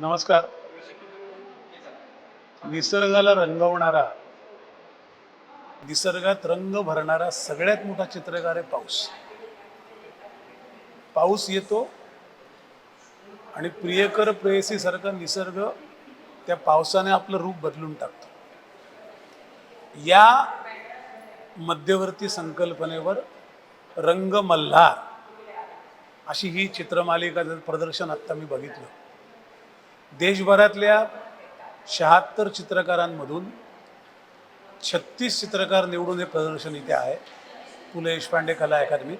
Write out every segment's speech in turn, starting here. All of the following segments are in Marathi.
नमस्कार. निसर्गाला रंगवणारा निसर्गात रंग भरणारा सगळ्यात मोठा चित्रकार आहे पाऊस. पाऊस येतो आणि प्रियकर प्रेयसीसारखा निसर्ग त्या पावसाने आपलं रूप बदलून टाकतो. या मध्यवर्ती संकल्पनेवर रंग मल्हार अशी ही चित्रमालिका प्रदर्शन आत्ता मी बघितलं देशभरातल्या शहात्तर चित्रकारांमधून छत्तीस चित्रकार निवडून हे प्रदर्शन इथे आहे. पु ल देशपांडे कला अकादमीत.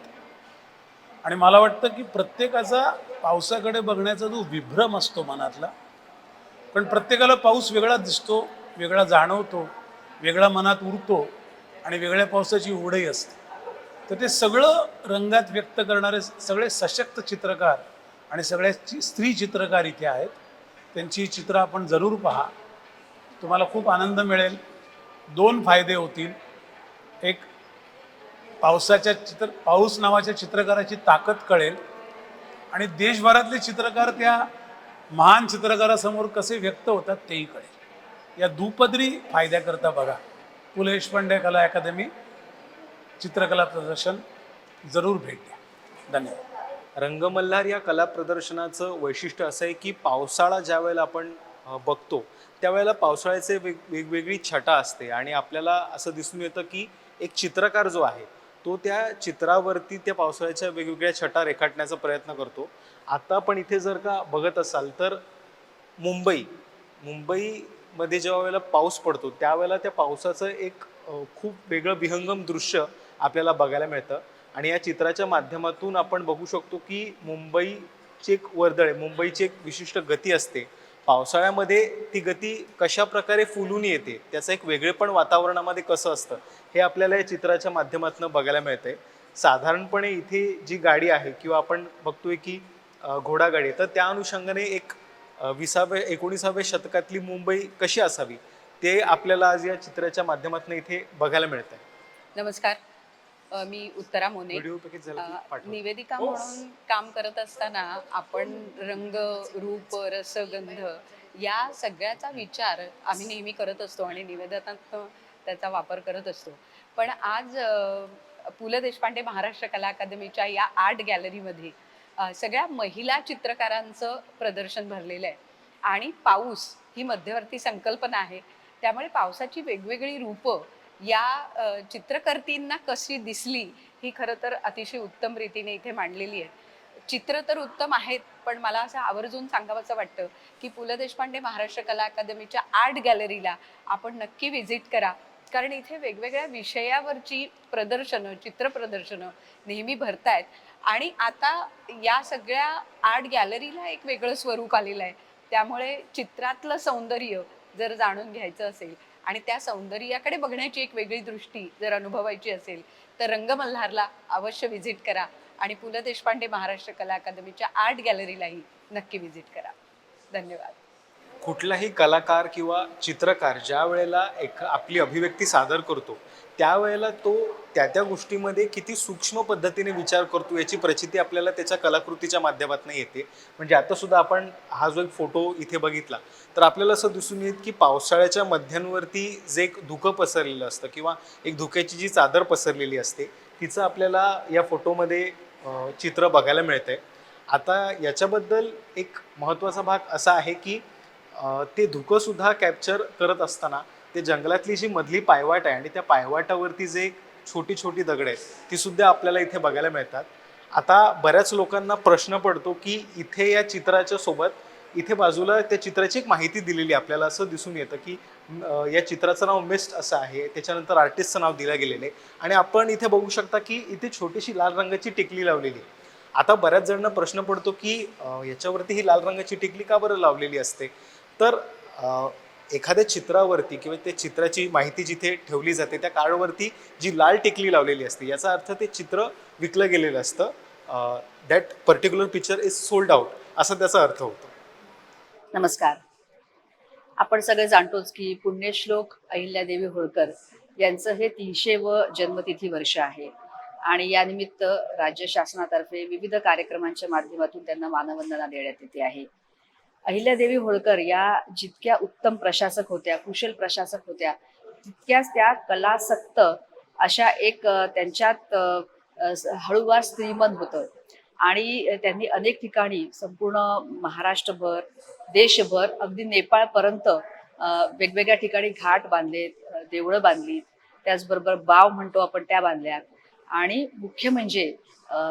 आणि मला वाटतं की प्रत्येकाचा पावसाकडे बघण्याचा जो विभ्रम असतो मनातला पण प्रत्येकाला पाऊस वेगळा दिसतो वेगळा जाणवतो वेगळा मनात उरतो आणि वेगळ्या पावसाची ओढही असते. तर ते सगळं रंगात व्यक्त करणारे सगळे सशक्त चित्रकार आणि सगळ्याची स्त्री चित्रकार इथे आहेत. त्यांची चित्रं आपण जरूर पहा. तुम्हाला खूप आनंद मिळेल. दोन फायदे होतील. एक पावसाच्या चित्र पाऊस नावाच्या चित्रकाराची ताकद कळेल. आणि देशभरातले चित्रकार त्या महान चित्रकारासमोर कसे व्यक्त होतात तेही कळेल. या दुपदरी फायद्याकरता बघा. पु ल देशपांडे कला अकादमी चित्रकला प्रदर्शन जरूर भेट द्या. धन्यवाद. रंगमल्हार या कला प्रदर्शनाचं वैशिष्ट्य असं आहे की पावसाळा ज्या वेळेला आपण बघतो त्यावेळेला पावसाळ्याचे वेग वेगवेगळी छटा असते आणि आपल्याला असं दिसून येतं की एक चित्रकार जो आहे तो त्या चित्रावरती त्या पावसाळ्याच्या वेगवेगळ्या छटा रेखाटण्याचा प्रयत्न करतो. आता पण इथे जर का बघत असाल तर मुंबई मुंबईमध्ये जेव्हा वेळेला पाऊस पडतो त्यावेळेला त्या पावसाचं एक खूप वेगळं विहंगम दृश्य आपल्याला बघायला मिळतं. आणि या चित्राच्या माध्यमातून आपण बघू शकतो की मुंबईची एक वर्दळ आहे. मुंबईची एक विशिष्ट गती असते. पावसाळ्यामध्ये ती गती कशा प्रकारे फुलून येते त्याचं एक वेगळेपण वातावरणामध्ये कसं असतं हे आपल्याला या चित्राच्या माध्यमातून बघायला मिळतंय. साधारणपणे इथे जी गाडी आहे किंवा आपण बघतोय की घोडागाडी आहे, तर त्या अनुषंगाने एक विसाव्या एकोणीसाव्या शतकातली मुंबई कशी असावी ते आपल्याला आज या चित्राच्या माध्यमातून इथे बघायला मिळत आहे नमस्कार. मी उत्तरा मोने. निवेदिका म्हणून काम करत असताना आपण रंग रूप रसगंध या सगळ्याचा विचार आम्ही नेहमी करत असतो आणि निवेदनात त्याचा वापर करत असतो. पण आज पु ल देशपांडे महाराष्ट्र कला अकादमीच्या या आर्ट गॅलरीमध्ये सगळ्या महिला चित्रकारांचं प्रदर्शन भरलेलं आहे. आणि पाऊस ही मध्यवर्ती संकल्पना आहे. त्यामुळे पावसाची वेगवेगळी रूपं या चित्रकर्तींना कशी दिसली ही खरं तर अतिशय उत्तम रीतीने इथे मांडलेली आहे. चित्र तर उत्तम आहेत पण मला असं आवर्जून सांगावंसं वाटतं की पु ल देशपांडे महाराष्ट्र कला अकादमीच्या आर्ट गॅलरीला आपण नक्की व्हिजिट करा. कारण इथे वेगवेगळ्या विषयावरची प्रदर्शनं चित्र प्रदर्शनं नेहमी भरतायत. आणि आता या सगळ्या आर्ट गॅलरीला एक वेगळं स्वरूप आलेलं आहे. त्यामुळे चित्रातलं सौंदर्य जर जाणून घ्यायचं असेल आणि त्या सौंदर्याकडे बघण्याची एक वेगळी दृष्टी जर अनुभवायची असेल तर रंगमल्हारला अवश्य व्हिजिट करा आणि पु ल देशपांडे महाराष्ट्र कला अकादमीच्या आर्ट गॅलरीलाही नक्की व्हिजिट करा. धन्यवाद. कुठलाही कलाकार किंवा चित्रकार ज्या वेळेला एक आपली अभिव्यक्ती सादर करतो त्यावेळेला तो त्या त्या गोष्टीमध्ये किती सूक्ष्म पद्धतीने विचार करतो याची प्रचिती आपल्याला त्याच्या कलाकृतीच्या माध्यमातून येते. म्हणजे आता सुद्धा आपण हा जो एक फोटो इथे बघितला तर आपल्याला असं दिसून येत की पावसाळ्याच्या मध्यांवरती जे एक धुकं पसरलेलं असतं किंवा एक धुक्याची जी चादर पसरलेली असते तिचं आपल्याला या फोटोमध्ये चित्र बघायला मिळतंय. आता याच्याबद्दल एक महत्त्वाचा भाग असा आहे की ते धुकंसुद्धा कॅप्चर करत असताना ते जंगलातली जी मधली पायवाट आहे आणि त्या पायवाटावरती जे छोटी छोटी दगड आहेत ती सुद्धा आपल्याला इथे बघायला मिळतात आता बऱ्याच लोकांना प्रश्न पडतो की इथे या चित्राच्या सोबत इथे बाजूला त्या चित्राची एक माहिती दिलेली आहे. आपल्याला असं दिसून येतं की या चित्राचं नाव मिस्ट असं आहे त्याच्यानंतर आर्टिस्टचं नाव दिलं गेलेलं आहे आणि आपण इथे बघू शकता की इथे छोटीशी लाल रंगाची टिकली लावलेली आहे आता बऱ्याच जणांना प्रश्न पडतो की याच्यावरती ही लाल रंगाची टिकली का बरं लावलेली असते तर एखाद्या चित्रावरती किंवा त्या चित्राची माहिती जिथे ठेवली जाते त्या कार्डवरती जी लाल टिकली लावलेली असते याचा अर्थ ते चित्र विकलं गेलेलं असतं. That particular picture is sold out असा त्याचा अर्थ होतो. नमस्कार. आपण सगळे जाणतोच की पुण्यश्लोक अहिल्यादेवी होळकर यांचं हे तीनशे व जन्मतिथी वर्ष आहे. आणि यानिमित्त राज्य शासनातर्फे विविध कार्यक्रमांच्या माध्यमातून त्यांना मानवंदना देण्यात येते आहे. अहिल्यादेवी होळकर या जितक्या उत्तम प्रशासक होत्या कुशल प्रशासक होत्या तितक्याच त्या कलासक्त अशा एक त्यांच्यात हळूवार स्त्रीमन होतं. आणि त्यांनी अनेक ठिकाणी संपूर्ण महाराष्ट्रभर देशभर अगदी नेपाळपर्यंत वेगवेगळ्या ठिकाणी घाट बांधलेत देवळं बांधलीत. त्याचबरोबर बाव म्हणतो आपण त्या बांधल्या. आणि मुख्य म्हणजे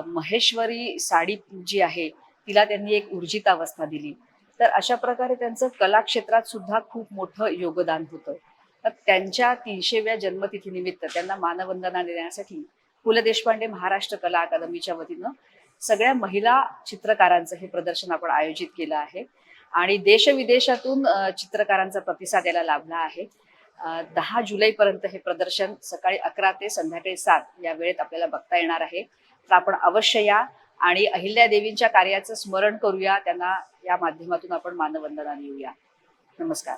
महेश्वरी साडी जी आहे तिला त्यांनी एक ऊर्जितावस्था दिली. तर अशा प्रकारे त्यांचं कलाक्षेत्रात सुद्धा खूप मोठं योगदान होतं. तर त्यांच्या तीनशेव्या जन्मतिथीनिमित्त त्यांना मानवंदना देण्यासाठी पु ल देशपांडे महाराष्ट्र कला अकादमीच्या वतीनं सगळ्या महिला चित्रकारांचं हे प्रदर्शन आपण आयोजित केलं आहे. आणि देशविदेशातून चित्रकारांचा प्रतिसाद याला लाभला आहे. दहा जुलैपर्यंत हे प्रदर्शन सकाळी अकरा ते संध्याकाळी सात या वेळेत आपल्याला बघता येणार आहे. तर आपण अवश्य या. आणि अहिल्या देवींच्या कार्याचं स्मरण करूया. त्यांना या माध्यमातून आपण मानवंदना देऊया. नमस्कार.